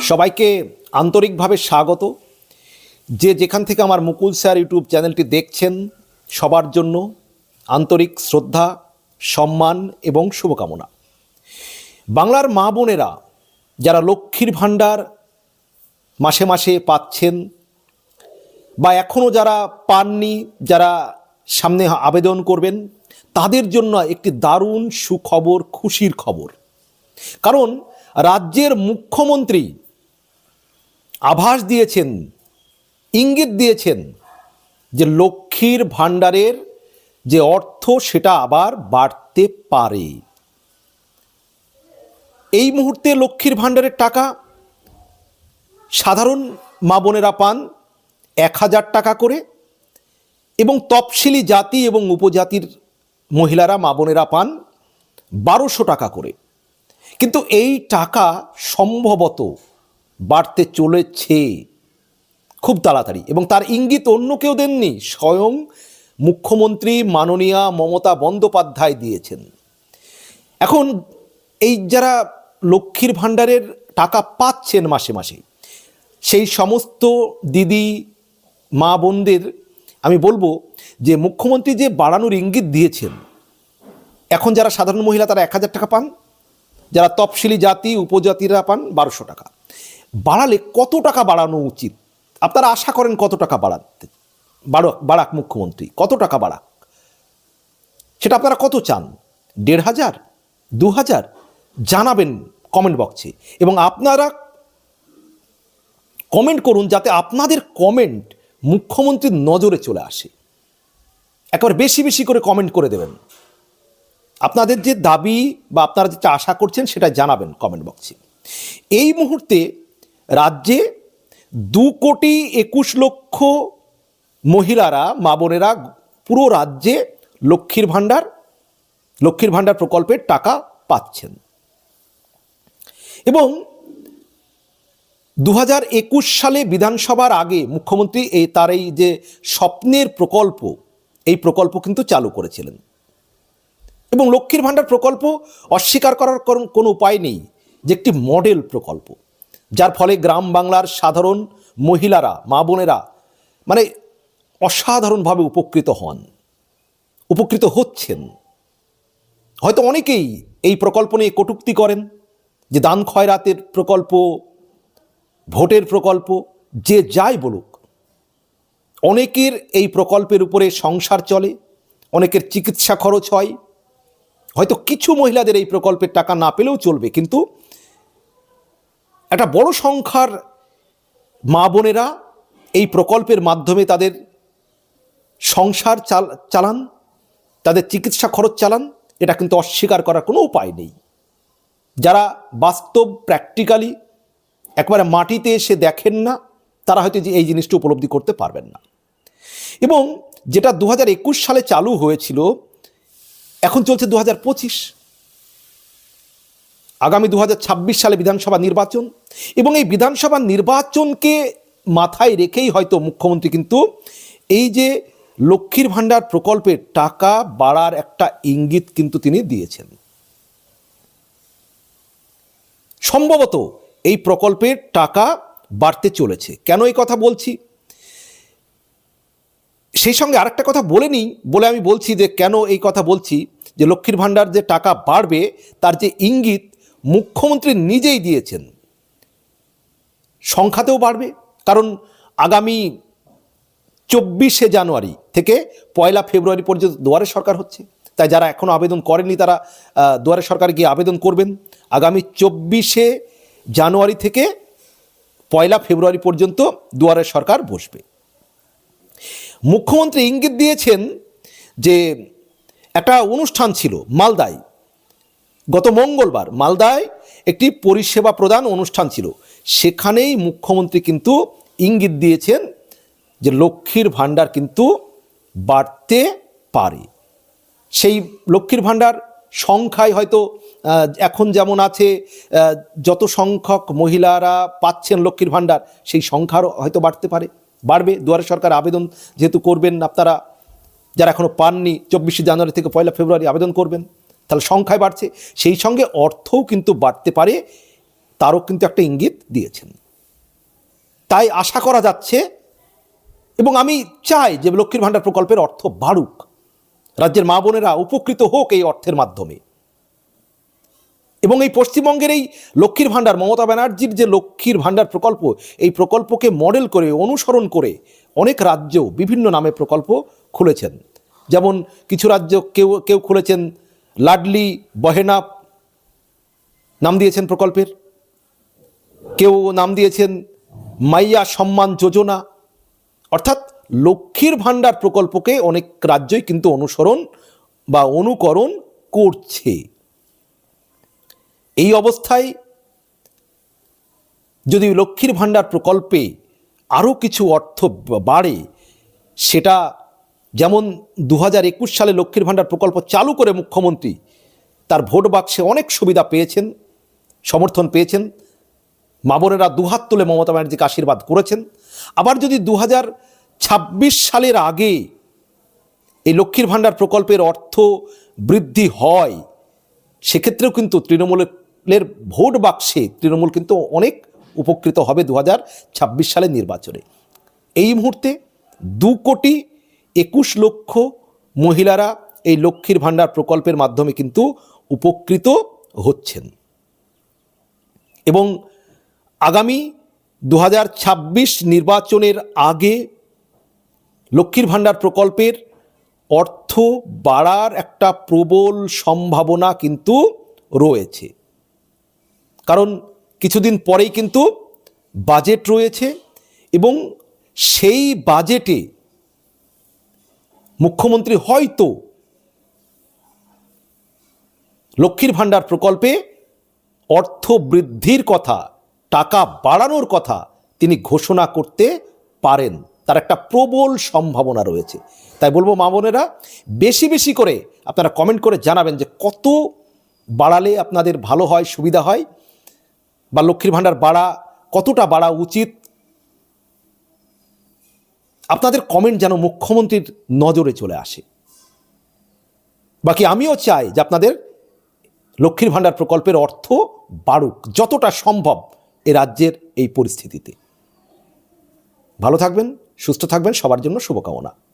সবাইকে আন্তরিকভাবে স্বাগত। যে যেখান থেকে আমার মুকুল স্যার ইউটিউব চ্যানেলটি দেখছেন, সবার জন্য আন্তরিক শ্রদ্ধা, সম্মান এবং শুভকামনা। বাংলার মা বোনেরা যারা লক্ষ্মীর ভাণ্ডার মাসে মাসে পাচ্ছেন বা এখনও যারা পাননি, যারা সামনে আবেদন করবেন, তাদের জন্য একটি দারুণ সুখবর, খুশির খবর। কারণ রাজ্যের মুখ্যমন্ত্রী আভাস দিয়েছেন, ইঙ্গিত দিয়েছেন যে লক্ষ্মীর ভাণ্ডারের যে অর্থ সেটা আবার বাড়তে পারে। এই মুহূর্তে লক্ষ্মীর ভাণ্ডারের টাকা সাধারণ মা বোনেরা পান এক হাজার টাকা করে এবং তফসিলি জাতি এবং উপজাতির মহিলারা মা বোনেরা পান বারোশো টাকা করে। কিন্তু এই টাকা সম্ভবত বাড়তে চলেছে। খুব তাড়াতাড়ি। এবং তার ইঙ্গিত অন্য কেউ দেননি, স্বয়ং মুখ্যমন্ত্রী মাননীয়া মমতা বন্দ্যোপাধ্যায় দিয়েছেন। এখন এই যারা লক্ষ্মীর ভাণ্ডারের টাকা পাচ্ছেন মাসে মাসে, সেই সমস্ত দিদি, মা বোনদের আমি বলব যে, মুখ্যমন্ত্রী যে বাড়ানোর ইঙ্গিত দিয়েছেন, এখন যারা সাধারণ মহিলা তারা এক হাজার টাকা পান, যারা তফসিলি জাতি, উপজাতিরা পান বারোশো টাকা। বাড়ালে কত টাকা বাড়ানো উচিত? আপনারা আশা করেন কত টাকা বাড়াতে? বাড়াক বাড়াক মুখ্যমন্ত্রী, কত টাকা বাড়াক? সেটা আপনারা কত চান? দেড় হাজার? দু হাজার? জানাবেন কমেন্ট বক্সে এবং আপনারা কমেন্ট করুন যাতে আপনাদের কমেন্ট মুখ্যমন্ত্রীর নজরে চলে আসে। একবার বেশি বেশি করে কমেন্ট করে দেবেন। আপনাদের যে দাবি বা আপনারা যেটা আশা করছেন সেটা জানাবেন কমেন্ট বক্সে এই মুহূর্তে রাজ্যে দু কোটি একুশ লক্ষ মহিলারা, মা বোনেরা পুরো রাজ্যে লক্ষ্মীর ভাণ্ডার লক্ষ্মীর ভাণ্ডার প্রকল্পের টাকা পাচ্ছেন। এবং দু একুশ সালে বিধানসভার আগে মুখ্যমন্ত্রী এই তার এই যে স্বপ্নের প্রকল্প, এই প্রকল্প কিন্তু চালু করেছিলেন। এবং লক্ষ্মীর ভাণ্ডার প্রকল্প অস্বীকার করার কোনো উপায় নেই যে একটি মডেল প্রকল্প। যার ফলে গ্রাম বাংলার সাধারণ মহিলারা, মা বোনেরা মানে অসাধারণভাবে উপকৃত হন, উপকৃত হচ্ছেন। হয়তো অনেকেই এই প্রকল্প নিয়ে কটূক্তি করেন যে দান খয়রাতের প্রকল্প, ভোটের প্রকল্প, যে যাই বলুক, অনেকের এই প্রকল্পের উপরে সংসার চলে, অনেকের চিকিৎসা খরচ হয়। হয়তো কিছু মহিলাদের এই প্রকল্পের টাকা না পেলেও চলবে, কিন্তু একটা বড় সংখ্যার মা বোনেরা এই প্রকল্পের মাধ্যমে তাদের সংসার চাল, চালান, তাদের চিকিৎসা খরচ চালান, এটা কিন্তু অস্বীকার করার কোনো উপায় নেই। যারা বাস্তব প্র্যাকটিক্যালি একবারে মাটিতে এসে দেখেন না, তারা হয়তো এই জিনিসটি উপলব্ধি করতে পারবেন না। এবং যেটা দু হাজার একুশ সালে চালু হয়েছিল, এখন চলছে দু হাজার পঁচিশ। আগামী দু হাজার ছাব্বিশ সালে বিধানসভা নির্বাচন এবং এই বিধানসভা নির্বাচনকে মাথায় রেখেই হয়তো মুখ্যমন্ত্রী কিন্তু এই যে লক্ষ্মীর ভাণ্ডার প্রকল্পের টাকা বাড়ার একটা ইঙ্গিত কিন্তু তিনি দিয়েছেন। সম্ভবত এই প্রকল্পের টাকা বাড়তে চলেছে। কেন এই কথা বলছি? সেই সঙ্গে আরেকটা কথা বলে নিই, বলে আমি বলছি যে কেন এই কথা বলছি যে লক্ষ্মীর ভাণ্ডার যে টাকা বাড়বে তার যে ইঙ্গিত মুখ্যমন্ত্রী নিজেই দিয়েছেন। সংখ্যাতেও বাড়বে, কারণ আগামী চব্বিশে জানুয়ারি থেকে পয়লা ফেব্রুয়ারি পর্যন্ত দুয়ারে সরকার হচ্ছে। তাই যারা এখনও আবেদন করেননি, তারা দুয়ারে সরকার গিয়ে আবেদন করবেন। আগামী চব্বিশে জানুয়ারি থেকে পয়লা ফেব্রুয়ারি পর্যন্ত দুয়ারে সরকার বসবে। মুখ্যমন্ত্রী ইঙ্গিত দিয়েছেন যে, একটা অনুষ্ঠান ছিল মালদায় গত মঙ্গলবার মালদায় একটি পরিষেবা প্রদান অনুষ্ঠান ছিল। সেখানেই মুখ্যমন্ত্রী কিন্তু ইঙ্গিত দিয়েছেন যে লক্ষ্মীর ভাণ্ডার কিন্তু বাড়তে পারে। সেই লক্ষ্মীর ভাণ্ডার সংখ্যায় হয়তো এখন যেমন আছে যত সংখ্যক মহিলারা পাচ্ছেন লক্ষ্মীর ভাণ্ডার, সেই সংখ্যারও হয়তো বাড়তে পারে। বাড়বে, দুয়ারে সরকার আবেদন যেহেতু করবেন আপনারা, যারা এখনও পাননি, চব্বিশে জানুয়ারি থেকে পয়লা ফেব্রুয়ারি আবেদন করবেন। তাহলে সংখ্যায় বাড়ছে। সেই সঙ্গে অর্থও কিন্তু বাড়তে পারে। তারও কিন্তু একটা ইঙ্গিত দিয়েছেন। তাই আশা করা যাচ্ছে এবং আমি চাই যে লক্ষ্মীর ভাণ্ডার প্রকল্পের অর্থ বাড়ুক। রাজ্যের মা বোনেরা উপকৃত হোক এই অর্থের মাধ্যমে। এবং এই পশ্চিমবঙ্গের এই লক্ষ্মীর ভাণ্ডার, মমতা ব্যানার্জির যে লক্ষ্মীর ভাণ্ডার প্রকল্প, এই প্রকল্পকে মডেল করে, অনুসরণ করে অনেক রাজ্য বিভিন্ন নামে প্রকল্প খুলেছেন। যেমন কিছু রাজ্য কেউ কেউ খুলেছেন লাডলি, বহেনা নাম দিয়েছেন প্রকল্পের। কেউ নাম দিয়েছেন মাইয়া সম্মান যোজনা। অর্থাৎ লক্ষ্মীর ভাণ্ডার প্রকল্পকে অনেক রাজ্যই কিন্তু অনুসরণ বা অনুকরণ করছে। এই অবস্থায় যদি লক্ষ্মীর ভাণ্ডার প্রকল্পে আরও কিছু অর্থ বাড়ে, সেটা যেমন দু হাজার একুশ সালে লক্ষ্মীর ভাণ্ডার প্রকল্প চালু করে মুখ্যমন্ত্রী, তার ভোট বাক্সে অনেক সুবিধা পেয়েছেন, সমর্থন পেয়েছেন। মা বোনেরা দুহাত তুলে মমতা ব্যানার্জিকে আশীর্বাদ করেছেন। আবার যদি দু হাজার ছাব্বিশ সালের আগে এই লক্ষ্মীর ভাণ্ডার প্রকল্পের অর্থ বৃদ্ধি হয়, সেক্ষেত্রেও কিন্তু তৃণমূলের ভোট বাক্সে তৃণমূল কিন্তু অনেক উপকৃত হবে দু হাজার ছাব্বিশ সালের নির্বাচনে। এই মুহূর্তে দু কোটি একুশ লক্ষ মহিলারা এই লক্ষ্মীর ভাণ্ডার প্রকল্পের মাধ্যমে কিন্তু উপকৃত হচ্ছেন। এবং আগামী দু হাজার ছাব্বিশ নির্বাচনের আগে লক্ষ্মীর ভাণ্ডার প্রকল্পের অর্থ বাড়ার একটা প্রবল সম্ভাবনা কিন্তু রয়েছে। কারণ কিছুদিন পরেই কিন্তু বাজেট রয়েছে এবং সেই বাজেটে মুখ্যমন্ত্রী হয়তো লক্ষ্মীর ভাণ্ডার প্রকল্পে অর্থ বৃদ্ধির কথা, টাকা বাড়ানোর কথা তিনি ঘোষণা করতে পারেন। তার একটা প্রবল সম্ভাবনা রয়েছে। তাই বলব, মা বোনেরা, বেশি বেশি করে আপনারা কমেন্ট করে জানাবেন যে কত বাড়ালে আপনাদের ভালো হয়, সুবিধা হয়, বা লক্ষ্মীর ভাণ্ডার বাড়া কতটা বাড়া উচিত আপনাদের কমেন্ট যেন মুখ্যমন্ত্রীর নজরে চলে আসে। বাকি আমিও চাই যে আপনাদের লক্ষ্মীর ভাণ্ডার প্রকল্পের অর্থ বাড়ুক, যতটা সম্ভব এ রাজ্যের এই পরিস্থিতিতে। ভালো থাকবেন, সুস্থ থাকবেন, সবার জন্য শুভকামনা।